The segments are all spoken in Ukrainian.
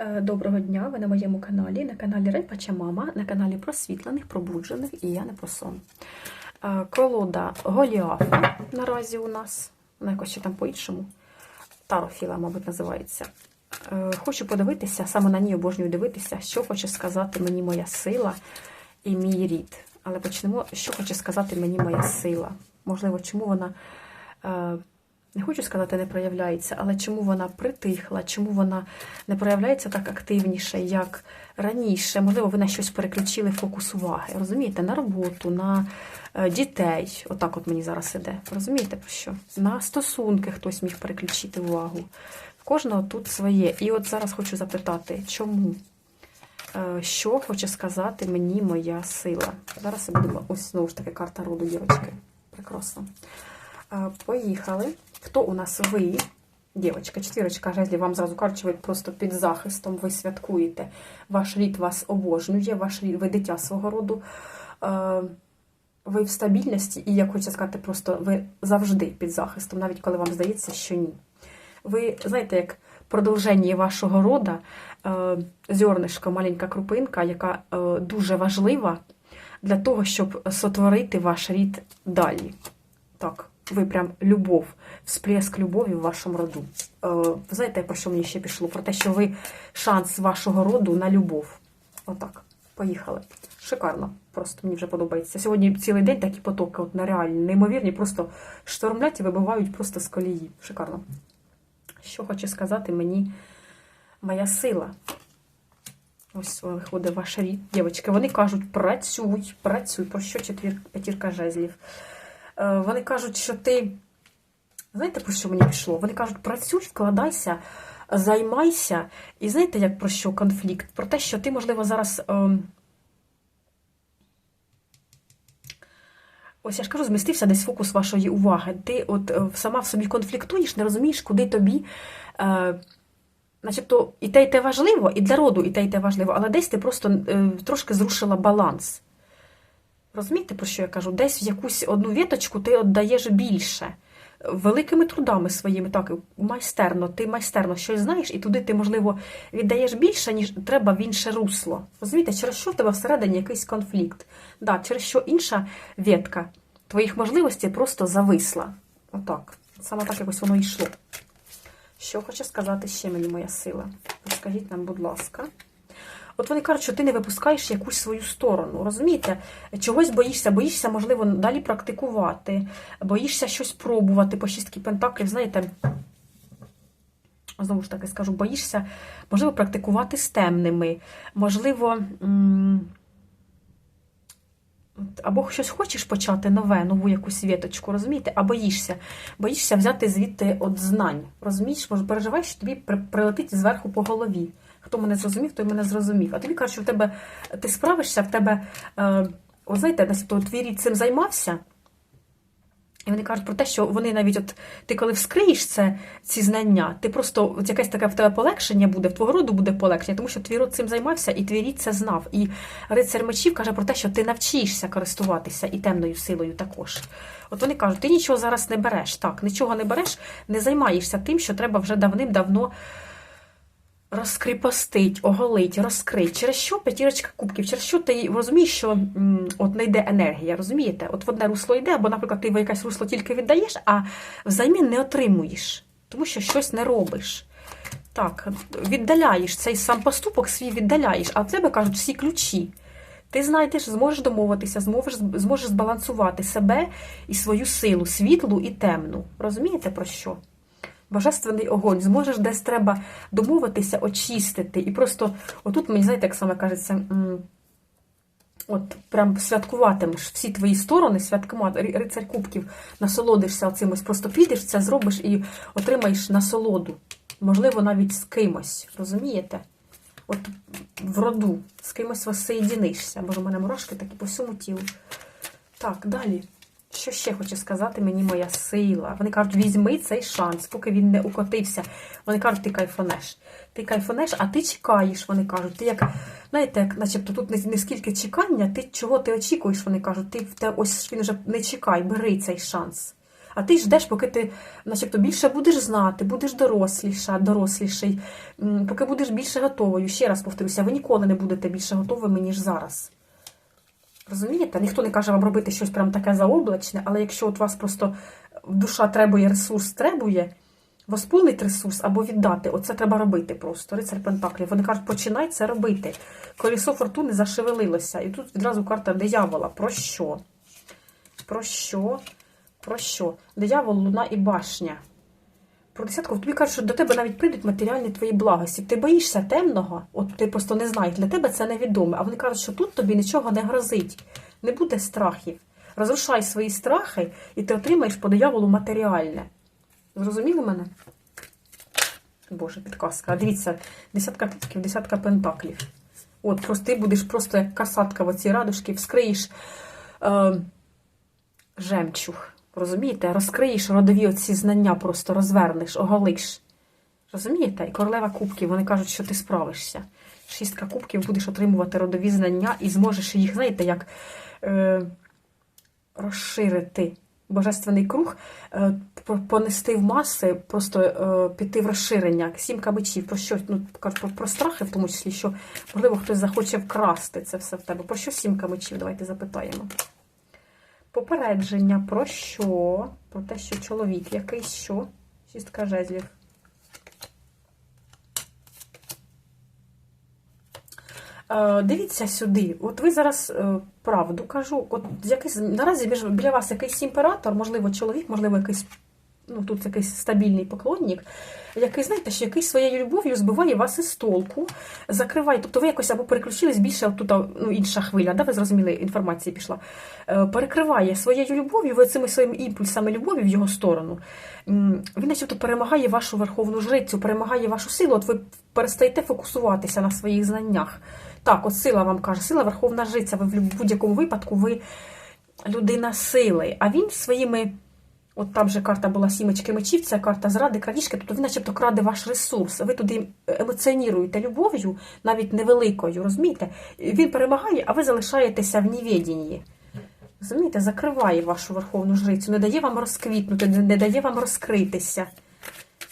Е, Доброго дня! Ви на моєму каналі, на каналі Рейпача Мама, на каналі просвітлених, пробуджених і я не про сон. Е, Колода Голіафа наразі у нас, вона якось ще там по-іншому. Тарофіла, мабуть, називається. Е, Хочу подивитися, саме на ній обожнюю дивитися, що хоче сказати мені моя сила і мій рід. Але почнемо, що хоче сказати мені моя сила. Можливо, чому вона. Не хочу сказати, не проявляється, але чому вона притихла, чому вона не проявляється так активніше, як раніше. Можливо, ви на щось переключили фокус уваги. Розумієте, на роботу, на е, дітей. Отак от мені зараз іде. Розумієте про що? На стосунки хтось міг переключити увагу. В кожного тут своє. І от зараз хочу запитати, чому? Е, Що хоче сказати мені моя сила? Зараз будемо ось знову ж таки карта роду, дівчатки. Прекрасно. Е, Поїхали. Хто у нас ви? Дівчатка, четвірочка жезлів, вам зразу кажуть, ви просто під захистом, ви святкуєте. Ваш рід вас обожнює, ваш рід, ви дитя свого роду. Е, Ви в стабільності, і, як хочеться сказати, просто ви завжди під захистом, навіть коли вам здається, що ні. Ви знаєте, як продовження вашого рода, е, зернишко, маленька крупинка, яка е, дуже важлива для того, щоб сотворити ваш рід далі. Так, ви прям любов, всплеск любові в вашому роду. Е, ви знаєте, про що мені ще пішло? Про те, що ви шанс вашого роду на любов. Отак. Поїхали. Шикарно. Просто мені вже подобається. Сьогодні цілий день такі потоки, от нереальні, неймовірні, просто штормлять і вибивають просто з колії. Шикарно. Що хоче сказати мені моя сила? Ось виходить ваш рід. Дівчатки, вони кажуть, працюй, працюй. Про що четвір, п'ятірка жезлів? Е, Вони кажуть, що ти. Знаєте, про що мені пішло? Вони кажуть, працюй, вкладайся, займайся. І знаєте, як про що конфлікт? Про те, що ти, можливо, зараз. ем, Ось я ж кажу, змістився десь фокус вашої уваги. Ти от е, сама в собі конфліктуєш, не розумієш, куди тобі. Е, начебто і те, і те важливо, і для роду і те, і те важливо, але десь ти просто е, трошки зрушила баланс. Розумієте, про що я кажу? Десь в якусь одну віточку ти віддаєш більше. Великими трудами своїми, так, майстерно, ти майстерно щось знаєш, і туди ти, можливо, віддаєш більше, ніж треба в інше русло. Розумієте, через що в тебе всередині якийсь конфлікт? Да, через що інша ветка твоїх можливостей просто зависла. Отак. Саме так якось воно йшло. Що хоче сказати ще мені моя сила? Розкажіть нам, будь ласка. От вони кажуть, що ти не випускаєш якусь свою сторону. Розумієте? Чогось боїшся, боїшся, можливо, далі практикувати, боїшся щось пробувати по шістки пентаклів. Знаєте, знову ж таки скажу, боїшся, можливо, практикувати з темними, можливо. Або щось хочеш почати нове, нову якусь віточку, розумієте? А боїшся. Боїшся взяти звідти от знань. Розумієш, переживаєш, що тобі прилетить зверху по голові. Хто мене зрозумів, той мене зрозумів. А тобі кажуть, що в тебе ти справишся, в тебе, е, о, знаєте, начебто твій рід цим займався. І вони кажуть про те, що вони навіть, от ти коли вскриєш це, ці знання, ти просто от якесь таке в тебе полегшення буде, в твого роду буде полегшення, тому що твій род цим займався, і твій рід це знав. І рицар мечів каже про те, що ти навчишся користуватися і темною силою також. От вони кажуть, ти нічого зараз не береш. Так, нічого не береш, не займаєшся тим, що треба вже давним-давно розкріпостить, оголить, розкрить. Через що п'ятірочка кубків? Через що ти розумієш, що от не йде енергія, розумієте? От в одне русло йде, або, наприклад, ти в якесь русло тільки віддаєш, а взамін не отримуєш, тому що щось не робиш. Так, віддаляєш цей сам поступок свій віддаляєш, а в тебе кажуть всі ключі. Ти знайдеш, зможеш домовитися, зможеш, зможеш збалансувати себе і свою силу, світлу і темну. Розумієте про що? Божественний огонь, зможеш десь треба домовитися, очистити. І просто отут мені, знаєте, як саме кажеться, от прям святкуватимеш всі твої сторони, святкувати, Ри- рицарь кубків, насолодишся оцимось, просто підеш, це зробиш і отримаєш насолоду. Можливо, навіть з кимось, розумієте? От в роду з кимось воссоєдинишся. Боже, у мене мурашки такі по всьому тілу. Так, далі. Що ще хоче сказати мені моя сила? Вони кажуть, візьми цей шанс, поки він не укотився. Вони кажуть, ти кайфанеш. Ти кайфанеш, а ти чекаєш, вони кажуть. Ти як, знаєте, як начебто тут не, не скільки чекання, ти чого ти очікуєш, вони кажуть, ти в те ось він вже не чекай, бери цей шанс. А ти ждеш, поки ти начебто більше будеш знати, будеш доросліша, доросліший, поки будеш більше готовою. Ще раз повторюся, ви ніколи не будете більше готовими, ніж зараз. Розумієте? Ніхто не каже вам робити щось прям таке заоблачне, але якщо от вас просто душа требує, ресурс требує, восполнить ресурс або віддати, оце треба робити просто. Рицар Пентаклів. Вони кажуть, починай це робити. Колесо фортуни зашевелилося. І тут відразу карта диявола. Про що? Про що? Про що? Диявол, луна і башня. Про десятку тобі кажуть, що до тебе навіть прийдуть матеріальні твої благості. Ти боїшся темного, от ти просто не знаєш, для тебе це невідоме. А вони кажуть, що тут тобі нічого не грозить, не буде страхів. Розрушай свої страхи, і ти отримаєш по дияволу матеріальне. Зрозуміли мене? Боже, підказка. А дивіться, десятка кубків, десятка пентаклів. От, просто ти будеш просто як касатка в оці радужки, вскриєш е, жемчуг. Розумієте? Розкриєш родові оці знання, просто розвернеш, оголиш. Розумієте? І королева кубків, вони кажуть, що ти справишся. Шістка кубків будеш отримувати родові знання і зможеш їх, знаєте, як е, розширити божественний круг, е, понести в маси, просто е, піти в розширення. Сімка мечів, про що? Ну, про, про страхи, в тому числі, що, можливо, хтось захоче вкрасти це все в тебе. Про що сімка мечів? Давайте запитаємо. Попередження про що? Про те, що чоловік якийсь що? Шістка жезлів. Е, Дивіться сюди. От ви зараз е, правду кажу. От якийсь наразі біля вас якийсь імператор, можливо, чоловік, можливо, якийсь. Ну, тут якийсь стабільний поклонник, який, знаєте, що якийсь своєю любов'ю збиває вас із толку, закриває. Тобто ви якось або переключились більше, тут ну, інша хвиля, да, ви зрозуміли, інформація пішла. Е, перекриває своєю любов'ю, ви цими своїми імпульсами любові в його сторону. Він начебто перемагає вашу верховну жрицю, перемагає вашу силу. От ви перестаєте фокусуватися на своїх знаннях. Так, от сила вам каже, сила верховна жриця. Ви в будь-якому випадку ви людина сили. А він своїми. От там же карта була сімочки мечів, це карта зради, крадіжки, тобто він начебто краде ваш ресурс. Ви туди емоціонуєте любов'ю, навіть невеликою, розумієте? Він перемагає, а ви залишаєтеся в невідінні. Розумієте, закриває вашу верховну жрицю, не дає вам розквітнути, не дає вам розкритися.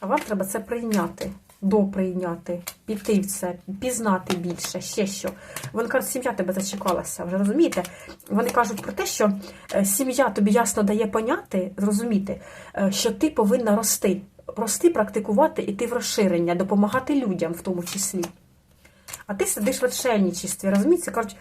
А вам треба це прийняти, доприйняти, піти в це, пізнати більше, ще що. Вони кажуть, сім'я тебе зачекалася, вже розумієте? Вони кажуть про те, що е, сім'я тобі ясно дає поняти, зрозуміти, е, що ти повинна рости. Рости, практикувати, іти в розширення, допомагати людям в тому числі. А ти сидиш в отшельничестві, розумієте? Кажуть,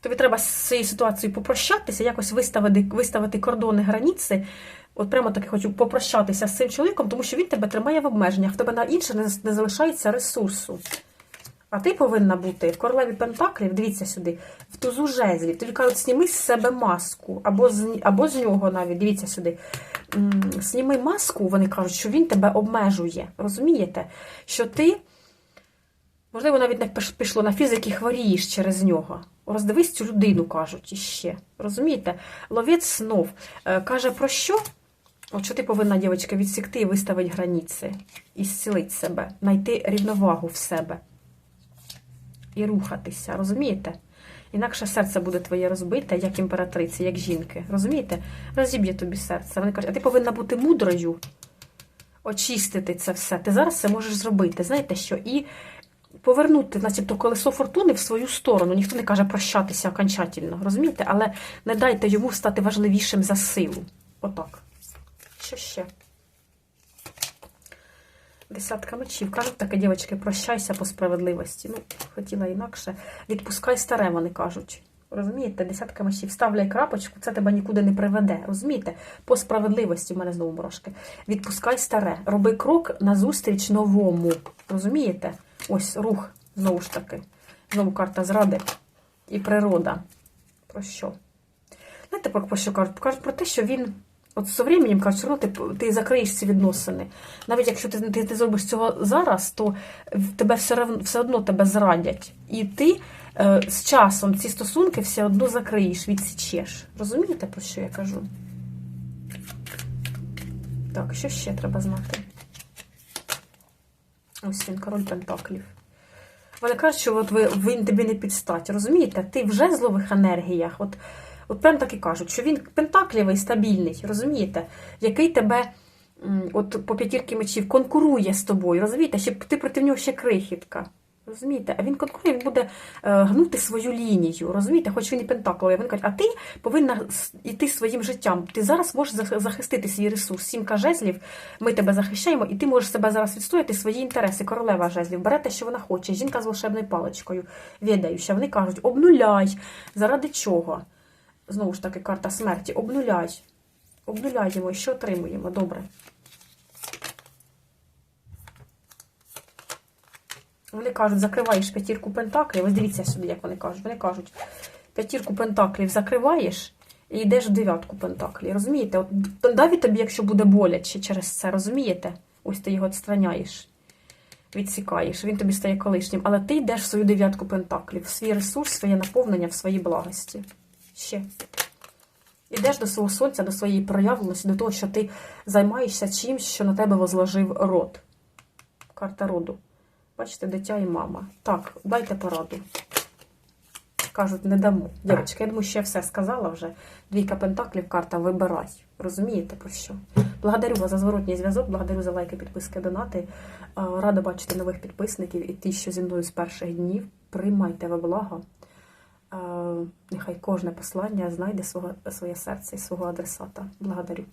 тобі треба з цією ситуацією попрощатися, якось виставити, виставити кордони, границі. От прямо таки хочу попрощатися з цим чоловіком, тому що він тебе тримає в обмеженнях, в тебе на інше не, не залишається ресурсу. А ти повинна бути в королеві Пентаклів, дивіться сюди, в тузу жезлів. Тобі кажуть, сніми з себе маску, або з, або з нього навіть, дивіться сюди. Сніми маску, вони кажуть, що він тебе обмежує. Розумієте? Що ти, можливо, навіть не пішло на фізики, хворієш через нього. Роздивись цю людину, кажуть іще. Розумієте? Ловець снов Е, каже про що? От що ти повинна, дівчинка, відсікти і виставити границі, і зцілити себе, знайти рівновагу в себе і рухатися, розумієте? Інакше серце буде твоє розбите, як імператриці, як жінки. Розумієте? Розіб'є тобі серце. Вони кажуть, а ти повинна бути мудрою, очистити це все. Ти зараз це можеш зробити. Знаєте що? І повернути, начебто, колесо фортуни в свою сторону. Ніхто не каже прощатися окончательно, розумієте? Але не дайте йому стати важливішим за силу. Отак. Що ще? Десятка мечів. Кажуть таке, дівчатки, прощайся по справедливості. Ну, хотіла інакше. Відпускай старе, вони кажуть. Розумієте, десятка мечів. Ставляй крапочку, це тебе нікуди не приведе. Розумієте? По справедливості в мене знову морожки. Відпускай старе. Роби крок назустріч новому. Розумієте? Ось рух, знову ж таки. Знову карта зради і природа. Про що? Знаєте, про що кажуть? Кажуть про те, що він. От з временем кажуть, все одно ти, ти закриєш ці відносини. Навіть якщо ти, ти, ти зробиш цього зараз, то тебе все, равно, все одно тебе зрадять. І ти е, з часом ці стосунки все одно закриєш, відсічеш. Розумієте, про що я кажу? Так, що ще треба знати? Ось він, король Пентаклів. Вони кажуть, що от ви, він тобі не підстать, розумієте? Ти в жезлових енергіях, от От прям так і кажуть, що він пентаклівий, стабільний, розумієте, який тебе от по п'ятірки мечів конкурує з тобою, розумієте, ще ти проти нього ще крихітка. Розумієте, а він конкурує, він буде е, гнути свою лінію, розумієте, хоч він і пентакловий. Він каже, а ти повинна йти своїм життям. Ти зараз можеш захистити свій ресурс. Сімка жезлів, ми тебе захищаємо, і ти можеш себе зараз відстояти свої інтереси. Королева жезлів, бере те, що вона хоче. Жінка з волшебною паличкою, відаюча. Вони кажуть, обнуляй. Заради чого? Знову ж таки, карта смерті. Обнуляй. Обнуляємо, що отримуємо? Добре. Вони кажуть, закриваєш п'ятірку пентаклів. Ось дивіться сюди, як вони кажуть. Вони кажуть, п'ятірку пентаклів закриваєш і йдеш в дев'ятку пентаклів. Розумієте? От навіть тобі, якщо буде боляче через це, розумієте? Ось ти його відстраняєш, відсікаєш, він тобі стає колишнім. Але ти йдеш в свою дев'ятку пентаклів, в свій ресурс, своє наповнення, в свої благості. Ще. Ідеш до свого сонця, до своєї проявленості, до того, що ти займаєшся чимось, що на тебе возложив род. Карта роду. Бачите, дитя і мама. Так, дайте пораду. Кажуть, не дамо. Дівчатки, я думаю, я все сказала вже. Двійка пентаклів, карта вибирай. Розумієте про що? Благодарю вас за зворотній зв'язок, благодарю за лайки, підписки, донати. Рада бачити нових підписників і ті, що зі мною з перших днів. Приймайте ви благо. А, Нехай кожне послання знайде своє серце і свого адресата. Благодарю.